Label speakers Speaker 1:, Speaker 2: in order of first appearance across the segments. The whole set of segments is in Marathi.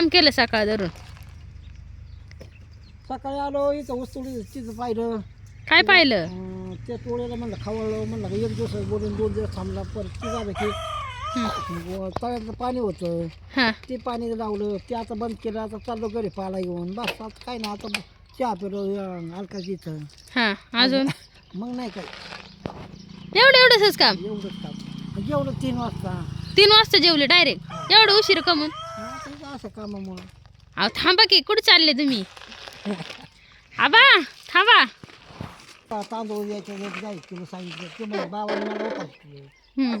Speaker 1: काम केलं सकाळ धरून.
Speaker 2: सकाळी आलो इथं वस्तू तिथं पाहिलं.
Speaker 1: काय पाहिलं?
Speaker 2: अं, त्या टोळ्याला म्हणलं खवळलं म्हणलं का एक दिवस बोलून दोन दिवस थांबला परत ते झालं की व- तळ्यातलं पाणी होतं.
Speaker 1: हां.
Speaker 2: ते पाणी लावलं ते आता बंद केलं आता चाललो घरी पाला घेऊन बस आता काय ना आता चहा पिलो अलकाची इथं.
Speaker 1: हां अजून?
Speaker 2: मग नाही काय
Speaker 1: एवढं एवढंच काम?
Speaker 2: एवढंच काम. जेवलं तीन वाजता.
Speaker 1: तीन वाजता जेवले डायरेक्ट? एवढं उशीर कमून?
Speaker 2: ते असं कामामुळं.
Speaker 1: अहो थांबा की कुठं चालले तुम्ही? आबा थांबा.
Speaker 2: ता- तांदूळ यायच्या वेळेस जायचं किलो सांगितलं. ते म्हणजे बाबाने मला उपास केले.
Speaker 1: हम्म.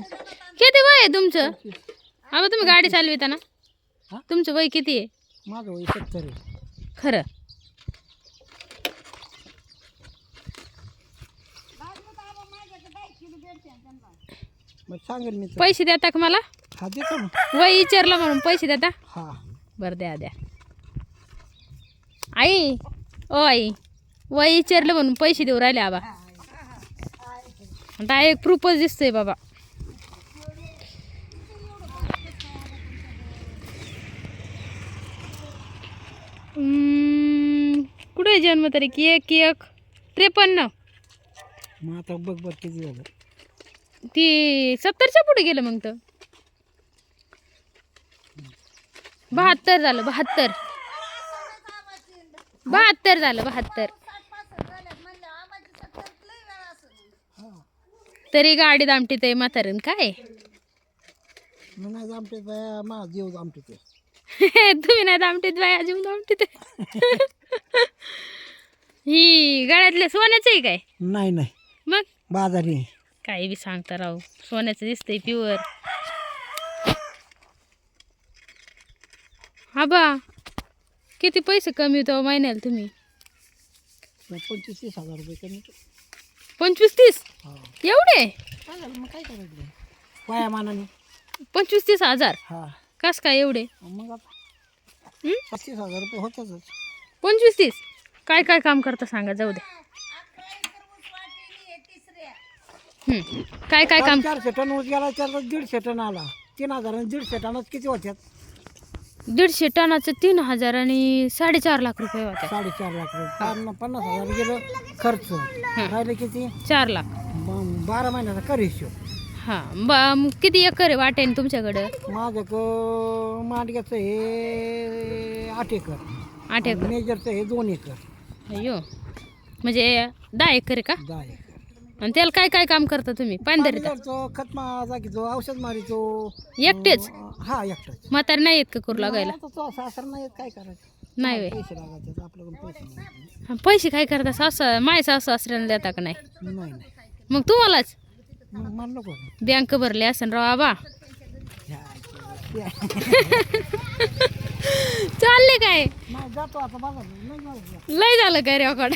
Speaker 1: किती वय आहे तुमचं? आबा तुम्ही गाडी चालविता ना?
Speaker 2: हा?
Speaker 1: तुमचं वय किती आहे?
Speaker 2: माझं वय सत्तर आहे.
Speaker 1: खरं.
Speaker 2: मग सांगेल मी तर.
Speaker 1: पैसे देता का मला?
Speaker 2: हा देतो ना
Speaker 1: वय विचारलं म्हणून पैसे देता?
Speaker 2: हा.
Speaker 1: बरं द्या द्या. आई ओ आई वय विचारलं म्हणून पैसे देऊ राहिले आबा. डायरेक्ट प्रूफच दिसतोय बाबा. हम्म, कुठे आहे जन्मतारीख एक एक त्रेपन्न.
Speaker 2: मग आता बघ बघ किती झालं.
Speaker 1: ती सत्तरच्या पुढे गेलं मग तर. बहात्तर झालं बहात्तर. बहात्तर झालं बहात्तर. तरी गाडी दामटीत आहे म्हातारीन काय?
Speaker 2: मग नाही आमटे माझा जीव आमटे ते
Speaker 1: तुम्ही नाही दामटीत बाय अजून दामटीत आहे. ही गळ्यातले सोन्याचं आहे काय?
Speaker 2: नाही नाही.
Speaker 1: मग?
Speaker 2: बाजारी
Speaker 1: काही बी सांगता राव सोन्याचं दिसतंय प्युअर हा बा. किती पैसे कमी होतो महिन्याला तुम्ही?
Speaker 2: पंचवीस तीस हजार रुपये कमी
Speaker 1: पंचवीस तीस
Speaker 2: हा.
Speaker 1: एवढे?
Speaker 2: काय झालं मग काय करायचं पाया मानाने.
Speaker 1: पंचवीस तीस हजार?
Speaker 2: हा.
Speaker 1: कस काय एवढे?
Speaker 2: मग आता
Speaker 1: हं?
Speaker 2: पस्तीस हजार रुपये होतच
Speaker 1: पंचवीस तीस काय काय काम करता सांगा जाऊ दे. हं. काय काय काम?
Speaker 2: चारशे टन ऊस गेला त्याला दीडशे टन आला. तीन हजार आणि दीडशे टनच किती होत्यात?
Speaker 1: दीडशे टनाचं तीन हजार आणि साडेचार लाख रुपये होते
Speaker 2: साडेचार लाख रुपये. पन्नास पन्नास हजार गेलं खर्च. राहिले किती?
Speaker 1: चार लाख.
Speaker 2: ब- बारा महिन्याचा कर हिशोब.
Speaker 1: हां बा मग किती एकर आहे वाटेन तुमच्याकडं?
Speaker 2: माझं क मांडग्याचं हे आठ एकर.
Speaker 1: आठ एकर.
Speaker 2: मेजरचं हे दोन एकर.
Speaker 1: अयो म्हणजे दहा एकर आहे का?
Speaker 2: दहा एकर.
Speaker 1: आणि त्याला काय काय काम करता तुम्ही? पाणी
Speaker 2: घालतो, खत मा औषध मारितो
Speaker 1: एकटेच?
Speaker 2: हा एकटाच.
Speaker 1: म्हातारी नाही येत का करू लागायला?
Speaker 2: आता तो सासर नाही येत, काय करायचं?
Speaker 1: नाही
Speaker 2: पैसे लागायचे आपल्याकडून पैसे नाही.
Speaker 1: पैसे काय करता? सासू माय सासू सासऱ्याला देता का नाही?
Speaker 2: नाही नाही.
Speaker 1: मग तुम्हालाच?
Speaker 2: मग मान नको.
Speaker 1: बँक भरले असन राव आबा. चालले काय?
Speaker 2: नाही जातो आता बघा नाही जाऊ
Speaker 1: लय झालं काय रेकॉर्ड